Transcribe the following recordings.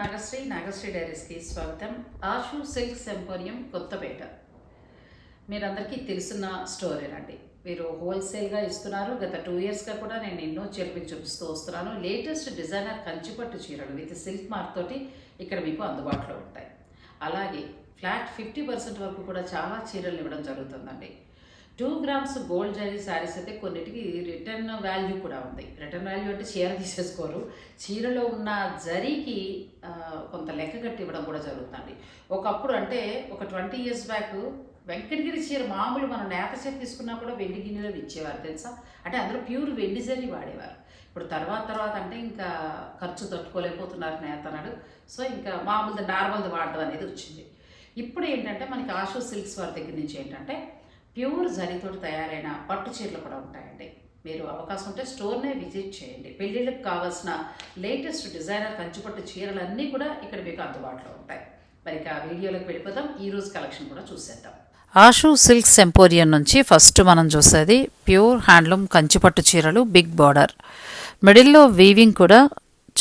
నాగశ్రీ నాగశ్రీ డైరీస్కి స్వాగతం. Ashu silks emporium Kothapet. మీరందరికీ తెలిసిన స్టోరేనండి మీరు హోల్సేల్గా ఇస్తున్నారు. గత టూ ఇయర్స్గా కూడా నేను ఎన్నో చీరలు చూపిస్తూ వస్తున్నాను. లేటెస్ట్ డిజైనర్ కంచిపట్టు చీరలు విత్ సిల్క్ మార్క్ తోటి ఇక్కడ మీకు అందుబాటులో ఉంటాయి. అలాగే ఫ్లాట్ ఫిఫ్టీ పర్సెంట్ వరకు కూడా చాలా చీరలు ఇవ్వడం జరుగుతుందండి. Two grams gold zari saris అయితే కొన్నిటికి రిటర్న్ వాల్యూ కూడా ఉంది. రిటర్న్ వాల్యూ అంటే చీర తీసేసుకోరు. చీరలో ఉన్న జరీకి కొంత లెక్క కట్టి ఇవ్వడం కూడా జరుగుతుంది. ఒకప్పుడు అంటే ఒక ట్వంటీ ఇయర్స్ బ్యాక్ వెంకటగిరి చీర మామూలు మనం నేత చీర తీసుకున్నా కూడా వెండి గిన్నెలో ఇచ్చేవారు తెలుసా? అంటే అందులో ప్యూర్ వెండి జరీ వాడేవారు. ఇప్పుడు తర్వాత తర్వాత అంటే ఇంకా ఖర్చు తట్టుకోలేకపోతున్నారు నేత అన్నాడు. సో ఇంకా మామూలుది నార్మల్ది వాడడం అనేది వచ్చింది. ఇప్పుడు ఏంటంటే మనకి ఆశో సిల్క్స్ వారి దగ్గర నుంచి ఏంటంటే ప్యూర్ జరీతోటి తయారైన పట్టు చీరలు కూడా ఉంటాయండి. మీరు అవకాశం ఉంటే స్టోర్నే విజిట్ చేయండి. పెళ్ళిళ్ళకి కావాల్సిన లేటెస్ట్ డిజైనర్ కంచిపట్టు చీరలన్నీ కూడా ఇక్కడ మీకు అందుబాటులో ఉంటాయి. మరి ఇక వీడియోలోకి వెళ్ళిపోదాం. ఈరోజు కలెక్షన్ కూడా చూసేద్దాం. ఆషు సిల్క్స్ ఎంపోరియం నుంచి ఫస్ట్ మనం చూసేది ప్యూర్ హ్యాండ్లూమ్ కంచిపట్టు చీరలు బిగ్ బార్డర్. మిడిల్లో వీవింగ్ కూడా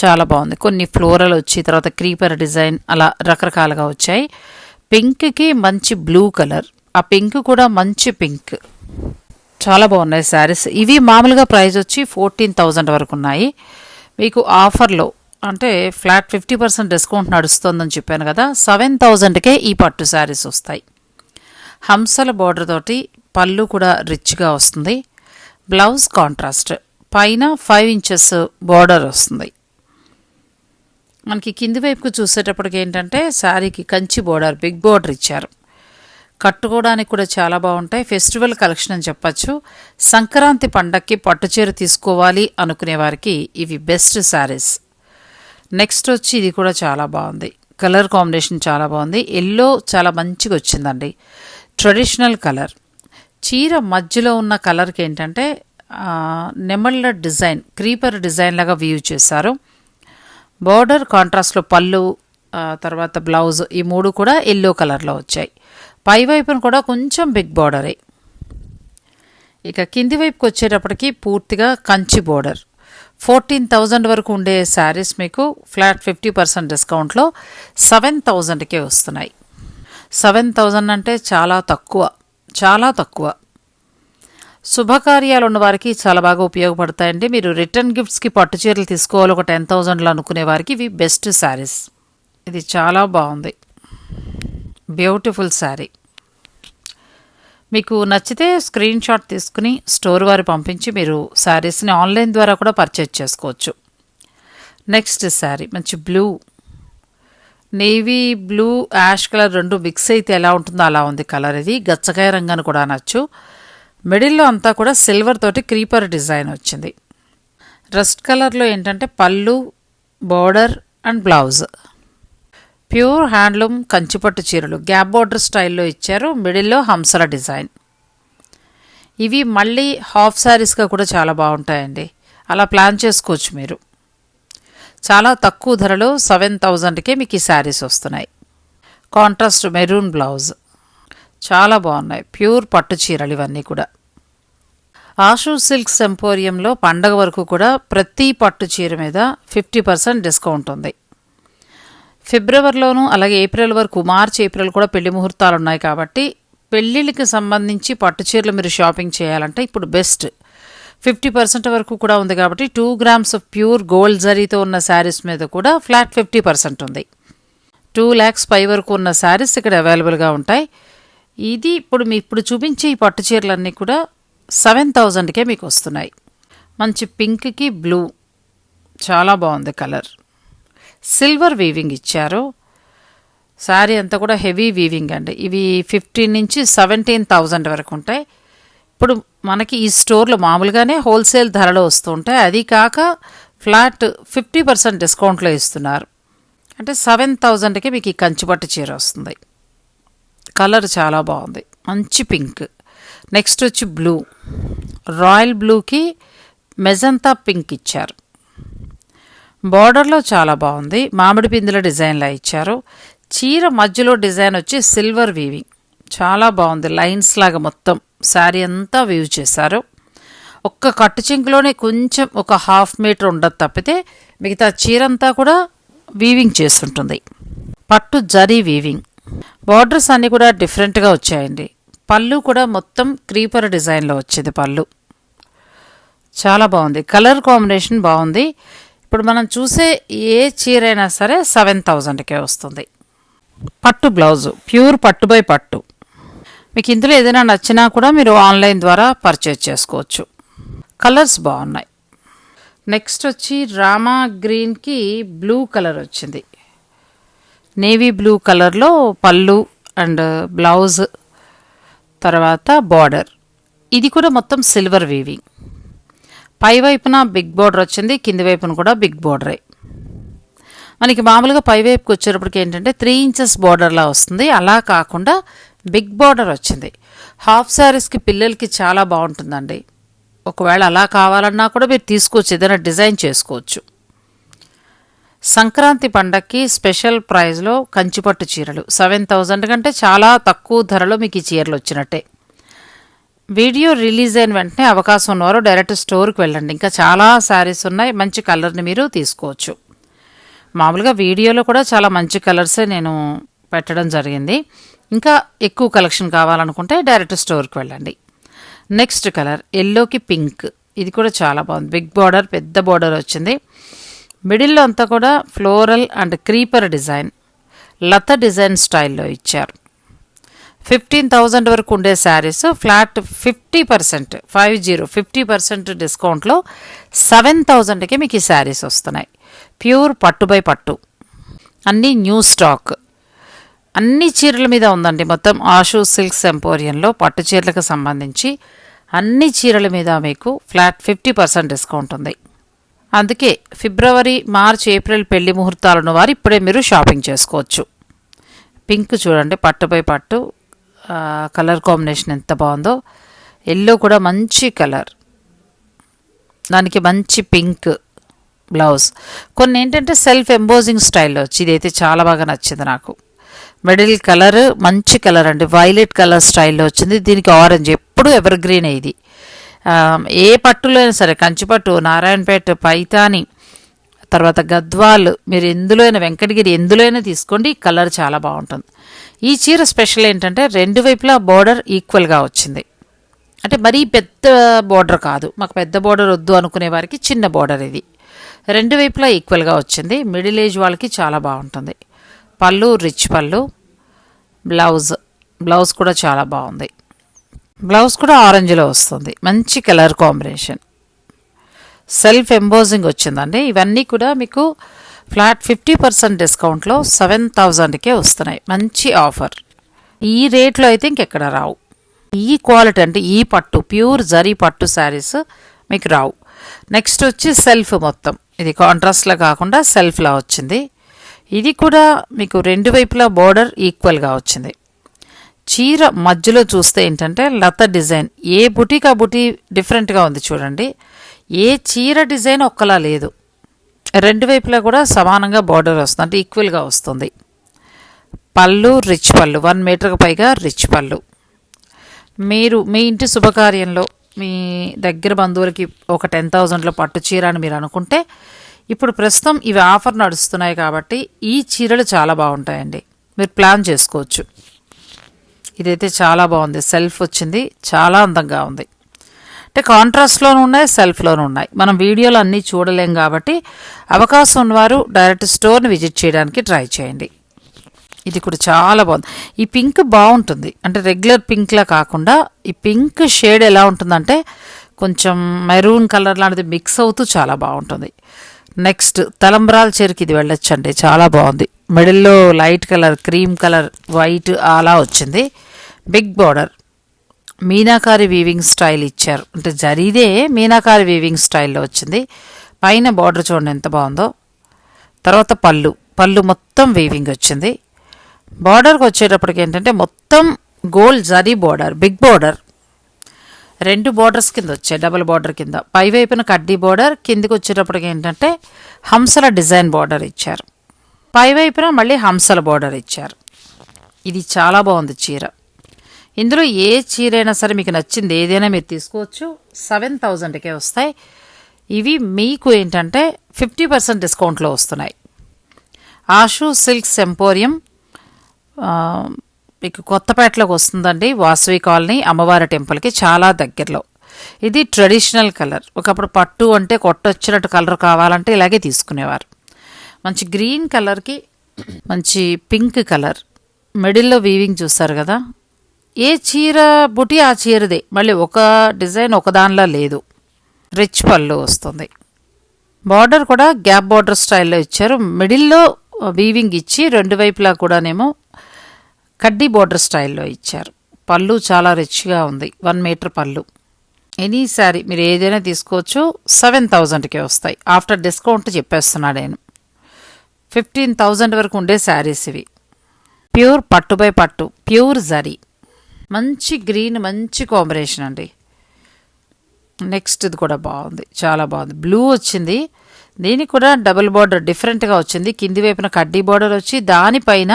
చాలా బాగుంది. కొన్ని ఫ్లోరల్ వచ్చి తర్వాత క్రీపర్ డిజైన్ అలా రకరకాలుగా వచ్చాయి. పింక్కి మంచి బ్లూ కలర్. ఆ పింక్ కూడా మంచి పింక్. చాలా బాగున్నాయి శారీస్. ఇవి మామూలుగా ప్రైస్ వచ్చి ఫోర్టీన్ థౌజండ్ వరకు ఉన్నాయి. మీకు ఆఫర్లో అంటే ఫ్లాట్ ఫిఫ్టీ పర్సెంట్ డిస్కౌంట్ నడుస్తుందని చెప్పాను కదా సెవెన్ థౌజండ్కే ఈ పట్టు శారీస్ వస్తాయి. హంసల బార్డర్ తోటి పళ్ళు కూడా రిచ్గా వస్తుంది. బ్లౌజ్ కాంట్రాస్ట్ పైన ఫైవ్ ఇంచెస్ బార్డర్ వస్తుంది. మనకి కింది వైపుకు చూసేటప్పటికి ఏంటంటే శారీకి కంచి బోర్డర్ బిగ్ బోర్డర్ ఇచ్చారు. కట్టుకోవడానికి కూడా చాలా బాగుంటాయి. ఫెస్టివల్ కలెక్షన్ అని చెప్పచ్చు. సంక్రాంతి పండక్కి పట్టుచీర తీసుకోవాలి అనుకునే వారికి ఇవి బెస్ట్ శారీస్. నెక్స్ట్ వచ్చి ఇది కూడా చాలా బాగుంది. కలర్ కాంబినేషన్ చాలా బాగుంది. ఎల్లో చాలా మంచిగా వచ్చిందండి. Traditional colour. చీర మధ్యలో ఉన్న కలర్కి ఏంటంటే నెమళ్ళ డిజైన్ క్రీపర్ డిజైన్ లాగా వ్యూ చేశారు. బార్డర్ కాంట్రాస్ట్లో పళ్ళు తర్వాత బ్లౌజ్ ఈ మూడు కూడా ఎల్లో కలర్లో వచ్చాయి. పై వైపున కూడా కొంచెం బిగ్ బార్డరే ఇక కింది వైపుకి వచ్చేటప్పటికి పూర్తిగా కంచి బోర్డర్ ఫోర్టీన్ థౌజండ్ వరకు ఉండే శారీస్ మీకు ఫ్లాట్ ఫిఫ్టీ పర్సెంట్ డిస్కౌంట్లో సెవెన్ థౌజండ్కే వస్తున్నాయి. సెవెన్ థౌజండ్ అంటే చాలా తక్కువ చాలా తక్కువ. శుభకార్యాలు ఉన్న వారికి చాలా బాగా ఉపయోగపడతాయండి. మీరు రిటర్న్ గిఫ్ట్స్కి పట్టు చీరలు తీసుకోవాలి ఒక టెన్ థౌజండ్లో అనుకునే వారికి ఇవి బెస్ట్ శారీస్. ఇది చాలా బాగుంది. బ్యూటిఫుల్ శారీ మీకు నచ్చితే స్క్రీన్ షాట్ తీసుకుని స్టోర్ వారు పంపించి మీరు శారీస్ని ఆన్లైన్ ద్వారా కూడా పర్చేజ్ చేసుకోవచ్చు. నెక్స్ట్ శారీ మంచి blue navy blue ash colour రెండు మిక్స్ అయితే ఎలా ఉంటుందో అలా ఉంది కలర్ ఇది. గచ్చకాయ రంగు కూడా అనొచ్చు. మిడిల్లో అంతా కూడా సిల్వర్ తోటి క్రీపర్ డిజైన్ వచ్చింది. రస్ట్ కలర్లో ఏంటంటే పళ్ళు border and blouse pure handloom కంచిపట్టు చీరలు. గ్యాప్ బోర్డర్ స్టైల్లో ఇచ్చారు. మిడిల్లో హంసల డిజైన్. ఇవి మళ్ళీ హాఫ్ శారీస్గా కూడా చాలా బాగుంటాయండి. అలా ప్లాన్ చేసుకోవచ్చు మీరు. చాలా తక్కువ ధరలో సెవెన్ థౌజండ్కే మీకు ఈ శారీస్ వస్తున్నాయి. Contrast maroon blouse. చాలా బాగున్నాయి. ప్యూర్ పట్టు చీరలు ఇవన్నీ కూడా. ఆషు సిల్క్స్ ఎంపోరియంలో పండగ వరకు కూడా ప్రతి పట్టు చీర మీద ఫిఫ్టీ పర్సెంట్ డిస్కౌంట్ ఉంది. ఫిబ్రవరిలోను అలాగే ఏప్రిల్ వరకు మార్చి ఏప్రిల్ కూడా పెళ్ళి ముహూర్తాలు ఉన్నాయి కాబట్టి పెళ్ళిళ్ళకి సంబంధించి పట్టు చీరలు మీరు షాపింగ్ చేయాలంటే ఇప్పుడు బెస్ట్. ఫిఫ్టీ పర్సెంట్ వరకు కూడా ఉంది కాబట్టి two grams of pure gold జరీతో ఉన్న శారీస్ మీద కూడా ఫ్లాట్ ఫిఫ్టీ పర్సెంట్ ఉంది. టూ ల్యాక్స్ పై వరకు ఉన్న శారీస్ ఇక్కడ అవైలబుల్గా ఉంటాయి. ఇది ఇప్పుడు మీ ఇప్పుడు చూపించే ఈ పట్టు చీరలన్నీ కూడా సెవెన్ థౌజండ్కే మీకు వస్తున్నాయి. మంచి పింక్కి బ్లూ. చాలా బాగుంది కలర్. సిల్వర్ వీవింగ్ ఇచ్చారు. శారీ అంతా కూడా హెవీ వీవింగ్ అండి. ఇవి ఫిఫ్టీన్ నుంచి సెవెంటీన్ థౌజండ్ వరకు ఉంటాయి. ఇప్పుడు మనకి ఈ స్టోర్లో మామూలుగానే హోల్సేల్ ధరలో వస్తూ ఉంటాయి. అది కాక ఫ్లాట్ ఫిఫ్టీ పర్సెంట్ డిస్కౌంట్లో ఇస్తున్నారు. అంటే సెవెన్ థౌజండ్కి మీకు ఈ కంచిపట్టు చీర వస్తుంది. కలర్ చాలా బాగుంది. మంచి పింక్. నెక్స్ట్ వచ్చి బ్లూ. రాయల్ బ్లూకి మెజంతా పింక్ ఇచ్చారు. బార్డర్లో చాలా బాగుంది. మామిడి పిందుల డిజైన్లా ఇచ్చారు. చీర మధ్యలో డిజైన్ వచ్చి సిల్వర్ వీవింగ్. చాలా బాగుంది. లైన్స్ లాగా మొత్తం. శారీ అంతా వీవ్ చేశారు. ఒక్క కట్టు చింకులోనే కొంచెం ఒక హాఫ్ మీటర్ ఉండదు తప్పితే మిగతా చీర అంతా కూడా వీవింగ్ చేస్తుంటుంది. పట్టు జరీ వీవింగ్. బార్డర్స్ అన్నీ కూడా డిఫరెంట్గా వచ్చాయండి. పళ్ళు కూడా మొత్తం క్రీపర్ డిజైన్లో వచ్చేది పళ్ళు. చాలా బాగుంది. కలర్ కాంబినేషన్ బాగుంది. ఇప్పుడు మనం చూసే ఏ చీర అయినా సరే సెవెన్ థౌజండ్కే వస్తుంది. పట్టు బ్లౌజు ప్యూర్ పట్టు బై పట్టు. మీకు ఇందులో ఏదైనా నచ్చినా కూడా మీరు ఆన్లైన్ ద్వారా పర్చేజ్ చేసుకోవచ్చు. కలర్స్ బాగున్నాయి. నెక్స్ట్ వచ్చి రామా గ్రీన్కి బ్లూ కలర్ వచ్చింది. నేవీ బ్లూ కలర్లో పళ్ళు అండ్ బ్లౌజ్ తర్వాత బార్డర్. ఇది కూడా మొత్తం సిల్వర్ వీవింగ్. పై వైపున బిగ్ బోర్డర్ వచ్చింది కింది వైపున కూడా బిగ్ బోర్డరే మనకి మామూలుగా పై వైపుకి వచ్చేటప్పటికి ఏంటంటే త్రీ ఇంచెస్ బోర్డర్లా వస్తుంది. అలా కాకుండా బిగ్ బోర్డర్ వచ్చింది. హాఫ్ శారీస్కి పిల్లలకి చాలా బాగుంటుందండి. ఒకవేళ అలా కావాలన్నా కూడా మీరు తీసుకోవచ్చు ఏదైనా డిజైన్ చేసుకోవచ్చు. సంక్రాంతి పండక్కి స్పెషల్ ప్రైస్లో కంచిపట్టు చీరలు. సెవెన్ థౌజండ్ కంటే చాలా తక్కువ ధరలో మీకు ఈ చీరలు వచ్చినట్టే. వీడియో రిలీజ్ అయిన వెంటనే అవకాశం ఉన్నవారు డైరెక్ట్ స్టోర్కి వెళ్ళండి. ఇంకా చాలా శారీస్ ఉన్నాయి. మంచి కలర్ని మీరు తీసుకోవచ్చు. మామూలుగా వీడియోలో కూడా చాలా మంచి కలర్సే నేను పెట్టడం జరిగింది. ఇంకా ఎక్కువ కలెక్షన్ కావాలనుకుంటే డైరెక్ట్ స్టోర్కి వెళ్ళండి. నెక్స్ట్ కలర్ ఎల్లోకి పింక్. ఇది కూడా చాలా బాగుంది. బిగ్ బార్డర్ పెద్ద బార్డర్ వచ్చింది. మిడిల్లో అంతా కూడా ఫ్లోరల్ అండ్ క్రీపర్ డిజైన్. లత డిజైన్ స్టైల్లో ఇచ్చారు. ఫిఫ్టీన్ థౌజండ్ వరకు ఉండే saris flat fifty percent five zero fifty percent డిస్కౌంట్లో సెవెన్ థౌజండ్కి మీకు ఈ శారీస్ వస్తున్నాయి. ప్యూర్ పట్టు బై పట్టు. అన్నీ న్యూ స్టాక్. అన్ని చీరల మీద ఉందండి మొత్తం. ఆషు సిల్క్స్ ఎంపోరియంలో పట్టు చీరలకు సంబంధించి అన్ని చీరల మీద మీకు ఫ్లాట్ ఫిఫ్టీ పర్సెంట్ డిస్కౌంట్ ఉంది. అందుకే ఫిబ్రవరి మార్చ్ ఏప్రిల్ పెళ్ళి ముహూర్తాలను వారు ఇప్పుడే మీరు షాపింగ్ చేసుకోవచ్చు. పింక్ చూడండి పట్టుపై పట్టు. కలర్ కాంబినేషన్ ఎంత బాగుందో. ఎల్లో కూడా మంచి కలర్. దానికి మంచి పింక్ బ్లౌజ్. కొన్ని ఏంటంటే సెల్ఫ్ ఎంబోజింగ్ స్టైల్లో వచ్చి ఇదైతే చాలా బాగా నచ్చింది నాకు. మిడిల్ కలర్ మంచి కలర్ అండి. వైలెట్ కలర్ స్టైల్లో వచ్చింది. దీనికి ఆరెంజ్ ఎప్పుడు ఎవర్ గ్రీన్ ఇది ఏ పట్టులో అయినా సరే కంచిపట్టు నారాయణపేట పైతాని తర్వాత గద్వాల్ మీరు ఎందులో వెంకటగిరి ఎందులో అయినా తీసుకోండి కలర్ చాలా బాగుంటుంది. ఈ చీర స్పెషల్ ఏంటంటే రెండు వైపులా బార్డర్ ఈక్వల్గా వచ్చింది. అంటే మరీ పెద్ద బార్డర్ కాదు. మాకు పెద్ద బార్డర్ వద్దు అనుకునే వారికి చిన్న బార్డర్ ఇది. రెండు వైపులా ఈక్వల్గా వచ్చింది. మిడిల్ ఏజ్ వాళ్ళకి చాలా బాగుంటుంది. పళ్ళు రిచ్ పళ్ళు బ్లౌజ్ బ్లౌజ్ కూడా చాలా బాగుంది. బ్లౌజ్ కూడా ఆరెంజ్లో వస్తుంది. మంచి కలర్ కాంబినేషన్. సెల్ఫ్ ఎంబోజింగ్ వచ్చిందండి. ఇవన్నీ కూడా మీకు ఫ్లాట్ ఫిఫ్టీ పర్సెంట్ డిస్కౌంట్లో సెవెన్ థౌజండ్కే వస్తున్నాయి. మంచి ఆఫర్. ఈ రేట్లో అయితే ఇంకెక్కడ రావు. ఈ క్వాలిటీ అంటే ఈ పట్టు ప్యూర్ జరీ పట్టు శారీస్ మీకు రావు. నెక్స్ట్ వచ్చి సెల్ఫ్ మొత్తం. ఇది కాంట్రాస్ట్లో కాకుండా సెల్ఫ్లా వచ్చింది. ఇది కూడా మీకు రెండు వైపులా బోర్డర్ ఈక్వల్గా వచ్చింది. చీర మధ్యలో చూస్తే ఏంటంటే లత డిజైన్. ఏ బుటీకి ఆ బుటీ డిఫరెంట్గా ఉంది చూడండి. ఏ చీర డిజైన్ ఒక్కలా లేదు. రెండు వైపులా కూడా సమానంగా బార్డర్ వస్తుంది. అంటే ఈక్వల్గా వస్తుంది. పళ్ళు రిచ్ పళ్ళు. వన్ మీటర్కి పైగా రిచ్ పళ్ళు. మీరు మీ ఇంటి శుభకార్యంలో మీ దగ్గర బంధువులకి ఒక టెన్ థౌజండ్లో పట్టు చీర అని మీరు అనుకుంటే ఇప్పుడు ప్రస్తుతం ఇవి ఆఫర్ నడుస్తున్నాయి కాబట్టి ఈ చీరలు చాలా బాగుంటాయండి. మీరు ప్లాన్ చేసుకోవచ్చు. ఇదైతే చాలా బాగుంది. సెల్ఫ్ వచ్చింది. చాలా అందంగా ఉంది. అంటే కాంట్రాస్ట్లోనూ ఉన్నాయి సెల్ఫ్లోనూ ఉన్నాయి. మనం వీడియోలు అన్నీ చూడలేం కాబట్టి అవకాశం ఉన్నవారు డైరెక్ట్ స్టోర్ని విజిట్ చేయడానికి ట్రై చేయండి. ఇది కూడా చాలా బాగుంది. ఈ పింక్ బాగుంటుంది. అంటే రెగ్యులర్ పింక్లా కాకుండా ఈ పింక్ షేడ్ ఎలా ఉంటుందంటే కొంచెం మెరూన్ కలర్ లాంటిది మిక్స్ అవుతూ చాలా బాగుంటుంది. నెక్స్ట్ తలంబ్రాల చెరుకు ఇది వెళ్ళొచ్చండి. చాలా బాగుంది. మిడిల్లో light colour cream colour white అలా వచ్చింది. Big border meenakari weaving style ఇచ్చారు. అంటే జరీదే మీనాకారి వీవింగ్ స్టైల్లో వచ్చింది. పైన బార్డర్ చూడండి ఎంత బాగుందో. తర్వాత పళ్ళు. పళ్ళు మొత్తం వీవింగ్ వచ్చింది. బార్డర్కి వచ్చేటప్పటికి ఏంటంటే మొత్తం gold zari border big border రెండు బార్డర్స్ కింద వచ్చాయి డబుల్ బార్డర్ కింద. పై వైపున కడ్డీ బార్డర్ కిందికి వచ్చేటప్పటికి ఏంటంటే హంసల డిజైన్ బార్డర్ ఇచ్చారు. పై వైపున మళ్ళీ హంసల బార్డర్ ఇచ్చారు. ఇది చాలా బాగుంది చీర. ఇందులో ఏ చీర అయినా సరే మీకు నచ్చింది ఏదైనా మీరు తీసుకోవచ్చు. సెవెన్ థౌజండ్కే వస్తాయి. ఇవి మీకు ఏంటంటే ఫిఫ్టీ పర్సెంట్ డిస్కౌంట్లో వస్తున్నాయి. ఆషు సిల్క్స్ ఎంపోరియం మీకు కొత్తపేటలోకి వస్తుందండి. వాసవి కాలనీ అమ్మవారి టెంపుల్కి చాలా దగ్గరలో. ఇది ట్రెడిషనల్ కలర్. ఒకప్పుడు పట్టు అంటే కొట్టొచ్చినట్టు కలర్ కావాలంటే ఇలాగే తీసుకునేవారు. మంచి గ్రీన్ కలర్కి మంచి పింక్ కలర్. మిడిల్లో వీవింగ్ చూస్తారు కదా ఏ చీర బుటి ఆ చీరదే. మళ్ళీ ఒక డిజైన్ ఒక దానిలో లేదు. రిచ్ పళ్ళు వస్తుంది. బార్డర్ కూడా గ్యాప్ బార్డర్ స్టైల్లో ఇచ్చారు. మిడిల్లో వీవింగ్ ఇచ్చి రెండు వైపులా కూడానేమో కడ్డీ బార్డర్ స్టైల్లో ఇచ్చారు. పళ్ళు చాలా రిచ్గా ఉంది. వన్ మీటర్ పళ్ళు. ఎనీ శారీ మీరు ఏదైనా తీసుకోవచ్చు. సెవెన్ థౌజండ్కే వస్తాయి. ఆఫ్టర్ డిస్కౌంట్ చెప్పేస్తున్నా నేను ఫిఫ్టీన్ థౌజండ్ వరకు ఉండే శారీస్ ఇవి. ప్యూర్ పట్టు బై పట్టు. ప్యూర్ జరీ. మంచి గ్రీన్ మంచి కాంబినేషన్ అండి. నెక్స్ట్ ఇది కూడా బాగుంది చాలా బాగుంది. బ్లూ వచ్చింది దీనికి కూడా డబుల్ బార్డర్ డిఫరెంట్గా వచ్చింది. కింది వైపున కడ్డీ బార్డర్ వచ్చి దానిపైన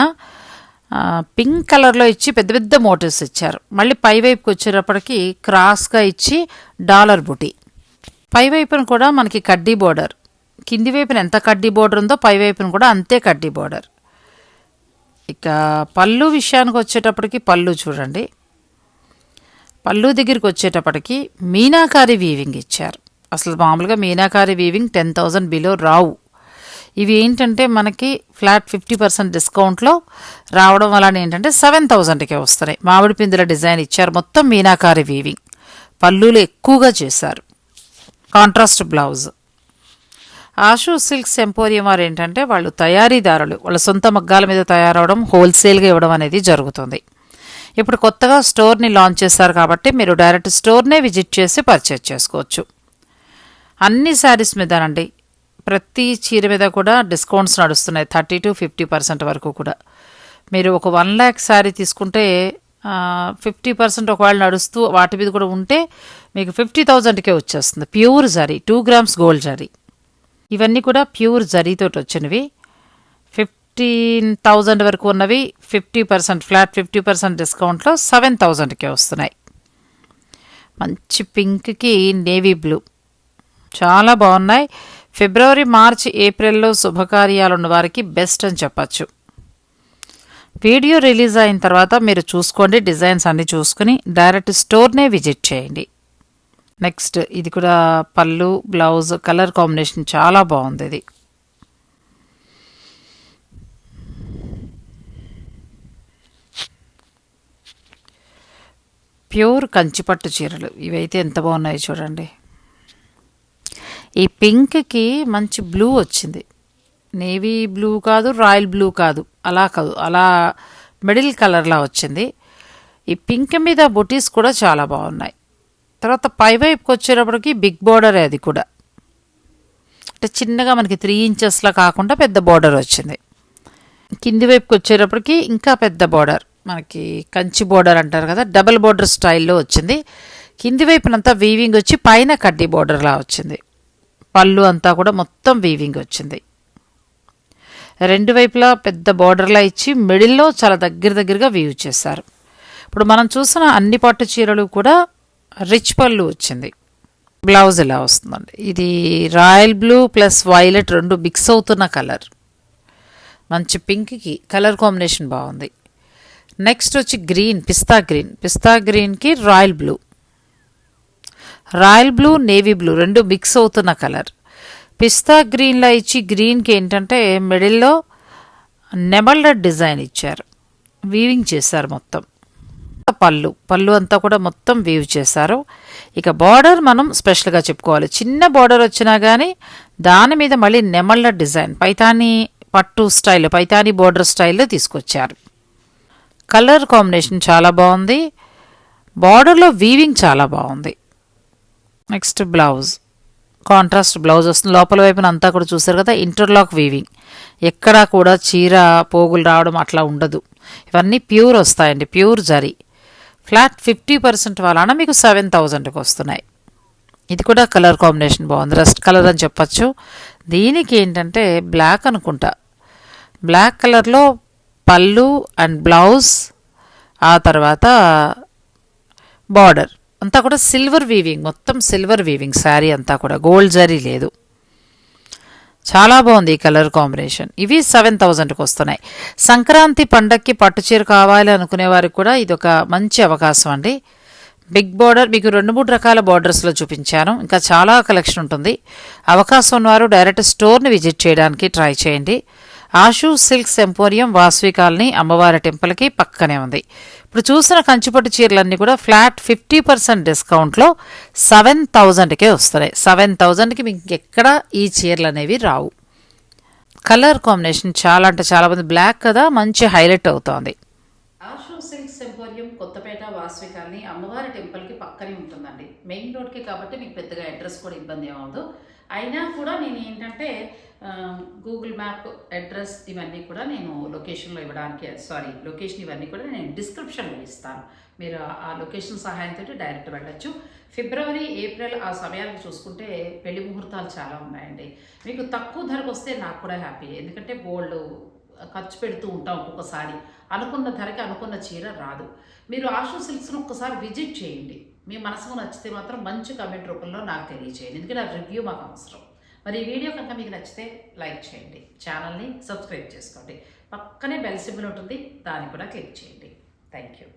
పింక్ కలర్లో ఇచ్చి పెద్ద పెద్ద మోటివ్స్ ఇచ్చారు. మళ్ళీ పై వైపుకి వచ్చేటప్పటికి క్రాస్గా ఇచ్చి డాలర్ బుటీ. పై వైపున కూడా మనకి కడ్డీ బోర్డర్. కింది వైపున ఎంత కడ్డీ బోర్డర్ ఉందో పై వైపున కూడా అంతే కడ్డీ బోర్డర్. ఇక పళ్ళు విషయానికి వచ్చేటప్పటికి పళ్ళు చూడండి. పళ్ళు దగ్గరికి వచ్చేటప్పటికి మీనాకారి వీవింగ్ ఇచ్చారు. అసలు మామూలుగా meenakari weaving ten thousand below రావు. ఇవి ఏంటంటే మనకి ఫ్లాట్ ఫిఫ్టీ పర్సెంట్ డిస్కౌంట్లో రావడం వలన ఏంటంటే సెవెన్ థౌజండ్కే వస్తున్నాయి. మామిడి పిందుల డిజైన్ ఇచ్చారు. మొత్తం మీనాకారి వీవింగ్ పళ్ళులు ఎక్కువగా చేశారు. Contrast blouse. Ashu silks emporium వారు ఏంటంటే వాళ్ళు తయారీదారులు. వాళ్ళ సొంత మగ్గాల మీద తయారవడం హోల్సేల్గా ఇవ్వడం అనేది జరుగుతుంది. ఇప్పుడు కొత్తగా స్టోర్ని లాంచ్ చేశారు కాబట్టి మీరు డైరెక్ట్ స్టోర్నే విజిట్ చేసి పర్చేజ్ చేసుకోవచ్చు. అన్ని శారీస్ మీదనండి. ప్రతి చీర మీద కూడా డిస్కౌంట్స్ నడుస్తున్నాయి. థర్టీ టు ఫిఫ్టీ పర్సెంట్ వరకు కూడా. మీరు ఒక వన్ ల్యాక్ శారీ తీసుకుంటే ఫిఫ్టీ పర్సెంట్ ఒకవేళ నడుస్తూ వాటి మీద కూడా ఉంటే మీకు ఫిఫ్టీ థౌజండ్కే వచ్చేస్తుంది. Pure zari two grams gold zari. ఇవన్నీ కూడా ప్యూర్ జరీతోటి వచ్చినవి. ఫిఫ్టీన్ థౌజండ్ వరకు ఉన్నవి fifty percent flat fifty percent డిస్కౌంట్లో సెవెన్ థౌజండ్కే వస్తున్నాయి. మంచి పింక్కి నేవీ బ్లూ. చాలా బాగున్నాయి. ఫిబ్రవరి మార్చి ఏప్రిల్లో శుభకార్యాలు ఉన్న వారికి బెస్ట్ అని చెప్పచ్చు. వీడియో రిలీజ్ అయిన తర్వాత మీరు చూసుకోండి డిజైన్స్ అన్నీ చూసుకుని డైరెక్ట్ స్టోర్నే విజిట్ చేయండి. నెక్స్ట్ ఇది కూడా పళ్ళు బ్లౌజ్ కలర్ కాంబినేషన్ చాలా బాగుంది ఇది. ప్యూర్ కంచిపట్టు చీరలు. ఇవైతే ఎంత బాగున్నాయి చూడండి. ఈ పింక్కి మంచి బ్లూ వచ్చింది. నేవీ బ్లూ కాదు రాయల్ బ్లూ కాదు. అలా కాదు అలా మిడిల్ కలర్లా వచ్చింది. ఈ పింక్ మీద బొటీస్ కూడా చాలా బాగున్నాయి. తర్వాత పై వైపుకి వచ్చేటప్పటికి బిగ్ బార్డర్ అది కూడా. అంటే చిన్నగా మనకి త్రీ ఇంచెస్లా కాకుండా పెద్ద బార్డర్ వచ్చింది. కింది వైపుకి వచ్చేటప్పటికి ఇంకా పెద్ద బార్డర్. మనకి కంచి బోర్డర్ అంటారు కదా డబల్ బోర్డర్ స్టైల్లో వచ్చింది. కింది వైపునంతా వీవింగ్ వచ్చి పైన కడ్డీ బోర్డర్లా వచ్చింది. పళ్ళు అంతా కూడా మొత్తం వీవింగ్ వచ్చింది. రెండు వైపులా పెద్ద బోర్డర్లా ఇచ్చి మిడిల్లో చాలా దగ్గర దగ్గరగా వీవ్ చేశారు. ఇప్పుడు మనం చూసిన అన్ని పట్టు చీరలు కూడా రిచ్ పళ్ళు వచ్చింది. బ్లౌజ్ ఇలా వస్తుందండి? ఇది రాయల్ బ్లూ ప్లస్ వైలెట్ రెండు మిక్స్ అవుతున్న కలర్. మంచి పింక్కి కలర్ కాంబినేషన్ బాగుంది. నెక్స్ట్ వచ్చి గ్రీన్ పిస్తా గ్రీన్ పిస్తా గ్రీన్కి royal blue royal blue navy blue రెండు మిక్స్ అవుతున్న కలర్ పిస్తా గ్రీన్లో ఇచ్చి గ్రీన్కి ఏంటంటే మిడిల్లో నెమల్ డిజైన్ ఇచ్చారు. వీవింగ్ చేశారు మొత్తం. పళ్ళు. పళ్ళు అంతా కూడా మొత్తం వీవ్ చేశారు. ఇక బార్డర్ మనం స్పెషల్గా చెప్పుకోవాలి. చిన్న బార్డర్ వచ్చినా కానీ దాని మీద మళ్ళీ నెమళ్ళ డిజైన్ పైతాని పట్టు స్టైల్ పైతాని బార్డర్ స్టైల్లో తీసుకొచ్చారు. కలర్ కాంబినేషన్ చాలా బాగుంది. బార్డర్లో వీవింగ్ చాలా బాగుంది. నెక్స్ట్ బ్లౌజ్ కాంట్రాస్ట్ బ్లౌజ్ వస్తుంది. లోపల వైపున అంతా కూడా చూసారు కదా ఇంటర్లాక్ వీవింగ్ ఎక్కడా కూడా చీర పోగులు రావడం అట్లా ఉండదు. ఇవన్నీ ప్యూర్ వస్తాయండి pure zari. Flat fifty percent వలన మీకు సెవెన్ థౌజండ్కి వస్తున్నాయి. ఇది కూడా కలర్ కాంబినేషన్ బాగుంది. రస్ట్ కలర్ అని చెప్పచ్చు. దీనికి ఏంటంటే బ్లాక్ అనుకుంటా. బ్లాక్ కలర్లో పళ్ళు అండ్ బ్లౌజ్ ఆ తర్వాత బార్డర్. అంతా కూడా సిల్వర్ వీవింగ్ మొత్తం సిల్వర్ వీవింగ్ శారీ అంతా కూడా. గోల్డ్ జరీ లేదు. చాలా బాగుంది ఈ కలర్ కాంబినేషన్. ఇవి సెవెన్ థౌజండ్కి వస్తున్నాయి. సంక్రాంతి పండక్కి పట్టు చీర కావాలి అనుకునే వారికి కూడా ఇది ఒక మంచి అవకాశం అండి. బిగ్ బార్డర్ మీకు రెండు మూడు రకాల బార్డర్స్లో చూపించాను. ఇంకా చాలా కలెక్షన్ ఉంటుంది. అవకాశం ఉన్నవారు డైరెక్ట్ స్టోర్ని విజిట్ చేయడానికి ట్రై చేయండి. Ashu silks emporium Vasavi colony అమ్మవారి టెంపుల్కి పక్కనే ఉంది. ఇప్పుడు చూసిన కంచిపట్టు చీరలన్నీ కూడా ఫ్లాట్ ఫిఫ్టీ పర్సెంట్ డిస్కౌంట్లో సెవెన్ థౌజండ్కే వస్తున్నాయి. సెవెన్ థౌజండ్కి మీకు ఎక్కడ ఈ చీరలు అనేవి రావు. కలర్ కాంబినేషన్ చాలా అంటే చాలా మంది బ్లాక్ కదా మంచి హైలైట్ అవుతోంది. Ashu silks emporium Kothapet Vasavi colony అమ్మవారి టెంపుల్కి పక్కనే ఉంటుందండి. మెయిన్ రోడ్కి కాబట్టి మీకు పెద్దగా అడ్రస్ కూడా ఇబ్బంది ఏమవుతుంది అయినా కూడా నేను ఏంటంటే గూగుల్ మ్యాప్ అడ్రస్ ఇవన్నీ కూడా నేను లొకేషన్లో ఇవ్వడానికి సారీ లొకేషన్ ఇవన్నీ కూడా నేను డిస్క్రిప్షన్లో ఇస్తాను. మీరు ఆ- లొకేషన్ సహాయంతో డైరెక్ట్ వెళ్ళొచ్చు. ఫిబ్రవరి ఏప్రిల్ ఆ సమయాలకు చూసుకుంటే పెళ్ళి ముహూర్తాలు చాలా ఉన్నాయండి. మీకు తక్కువ ధరకు వస్తే నాకు కూడా హ్యాపీ ఎందుకంటే బోల్డ్ ఖర్చు పెడుతూ ఉంటాం ఒక్కొక్కసారి. అనుకున్న ధరకి అనుకున్న చీర రాదు. మీరు ఆషు సిల్క్స్ను ఒక్కసారి విజిట్ చేయండి. మీ మనసుకు నచ్చితే మాత్రం మంచి కమెంట్ రూపంలో నాకు తెలియచేయండి. ఎందుకంటే ఆ రివ్యూ మాకు అవసరం. మరి ఈ వీడియో కనుక మీకు నచ్చితే లైక్ చేయండి. ఛానల్ని సబ్స్క్రైబ్ చేసుకోండి. పక్కనే బెల్ సింబల్ ఉంటుంది దాన్ని కూడా క్లిక్ చేయండి. Thank you